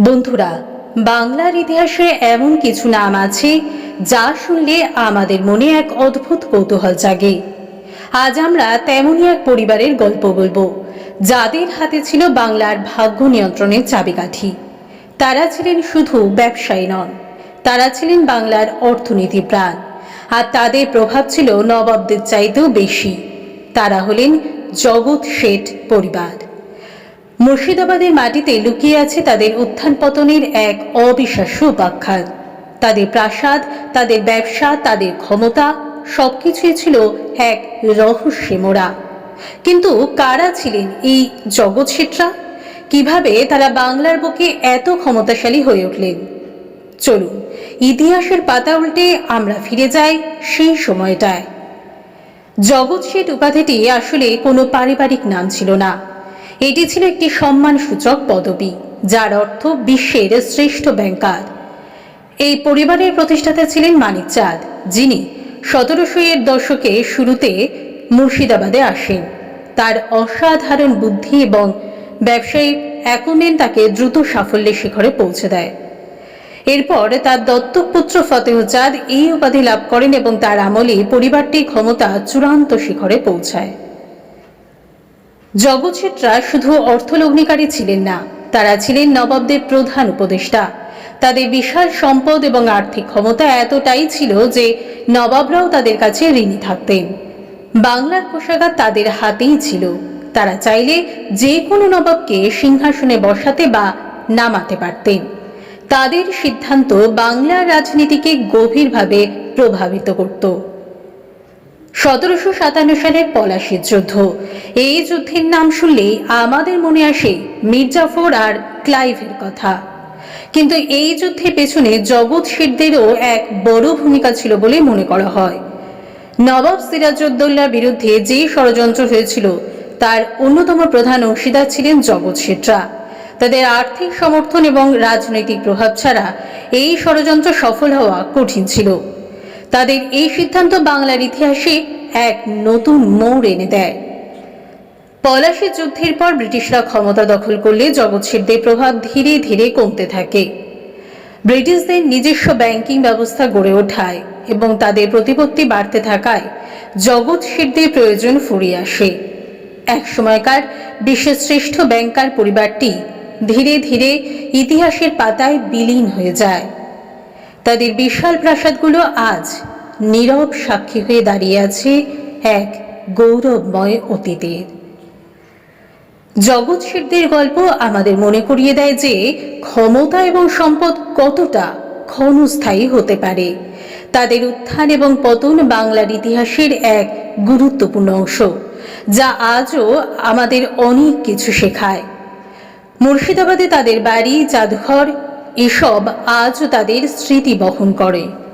বন্ধুরা, বাংলার ইতিহাসে এমন কিছু নাম আছে যা শুনলে আমাদের মনে এক অদ্ভুত কৌতূহল জাগে। আজ আমরা তেমনই এক পরিবারের গল্প বলব। যাদের হাতে ছিল বাংলার ভাগ্য নিয়ন্ত্রণের চাবিকাঠি। তারা ছিলেন শুধু ব্যবসায়ী নন, তারা ছিলেন বাংলার অর্থনীতি প্রাণ। আর তাদের প্রভাব ছিল নবাবদের চাইতেও বেশি। তারা হলেন জগৎ শেঠ পরিবার। মুর্শিদাবাদের মাটিতে লুকিয়ে আছে তাদের উত্থান পতনের এক অবিশ্বাস্য উপাখ্যান। তাদের প্রাসাদ, তাদের ব্যবসা, তাদের ক্ষমতা, সবকিছুই ছিল এক রহস্যে মোড়া। কিন্তু কারা ছিলেন এই জগৎ শেঠরা কীভাবে তারা বাংলার বুকে এত ক্ষমতাশালী হয়ে উঠলেন? চলুন, ইতিহাসের পাতা উল্টে আমরা ফিরে যাই সেই সময়টায়। জগৎ শেঠ উপাধিটি আসলে কোনো পারিবারিক নাম ছিল না। এটি ছিল একটি সম্মানসূচক পদবি, যার অর্থ বিশ্বের শ্রেষ্ঠ ব্যাংকার। এই পরিবারের প্রতিষ্ঠাতা ছিলেন মানিক চাঁদ, যিনি সতেরোশো এর দশকে শুরুতে মুর্শিদাবাদে আসেন। তার অসাধারণ বুদ্ধি এবং ব্যবসায়িক অ্যাকুমেন তাকে দ্রুত সাফল্যের শিখরে পৌঁছে দেয়। এরপর তার দত্তক পুত্র ফতেহ চাঁদ এই উপাধি লাভ করেন এবং তার আমলে পরিবারটি ক্ষমতা চূড়ান্ত শিখরে পৌঁছায়। জগৎ শেঠরা শুধু অর্থলগ্নিকারী ছিলেন না, তারা ছিলেন নবাবদের প্রধান উপদেষ্টা। তাদের বিশাল সম্পদ এবং আর্থিক ক্ষমতা এতটাই ছিল যে নবাবরাও তাদের কাছে ঋণী থাকতেন। বাংলার কোষাগার তাদের হাতেই ছিল। তারা চাইলে যে কোনো নবাবকে সিংহাসনে বসাতে বা নামাতে পারতেন। তাদের সিদ্ধান্ত বাংলার রাজনীতিকে গভীরভাবে প্রভাবিত করত। সতেরোশো সাতান্ন সালের পলাশির যুদ্ধ। এই যুদ্ধের নাম শুনলেই আমাদের মনে আসে মির্জাফর আর ক্লাইভের কথা। কিন্তু এই যুদ্ধের পেছনে জগৎ শেঠদেরও এক বড় ভূমিকা ছিল বলে মনে করা হয়। নবাব সিরাজউদ্দৌলার বিরুদ্ধে যে ষড়যন্ত্র হয়েছিল, তার অন্যতম প্রধান অংশীদার ছিলেন জগৎ শেঠরা তাদের আর্থিক সমর্থন এবং রাজনৈতিক প্রভাব ছাড়া এই ষড়যন্ত্র সফল হওয়া কঠিন ছিল। তাদের এই সিদ্ধান্ত বাংলার ইতিহাসে এক নতুন মোড় এনে দেয়। পলাশী যুদ্ধের পর ব্রিটিশরা ক্ষমতা দখল করলে জগৎ শেঠদের প্রভাব ধীরে ধীরে কমতে থাকে। ব্রিটিশদের নিজস্ব ব্যাংকিং ব্যবস্থা গড়ে ওঠায় এবং তাদের প্রতিপত্তি বাড়তে থাকায় জগৎ শেঠদের প্রয়োজন ফুরিয়ে আসে। এক সময়কার বিশ্বের শ্রেষ্ঠ ব্যাংকার পরিবারটি ধীরে ধীরে ইতিহাসের পাতায় বিলীন হয়ে যায়। তাদের বিশাল প্রাসাদগুলো আজ নীরব সাক্ষী হয়ে দাঁড়িয়ে আছে এক গৌরবময় অতীতের। জগৎ শেঠদের গল্প আমাদের মনে করিয়ে দেয় যে ক্ষমতা এবং সম্পদ কতটা ক্ষণস্থায়ী হতে পারে। তাদের উত্থান এবং পতন বাংলার ইতিহাসের এক গুরুত্বপূর্ণ অংশ, যা আজও আমাদের অনেক কিছু শেখায়। মুর্শিদাবাদে তাদের বাড়ি, জাদুঘর এসব আজ তাদের স্মৃতি বহন করে।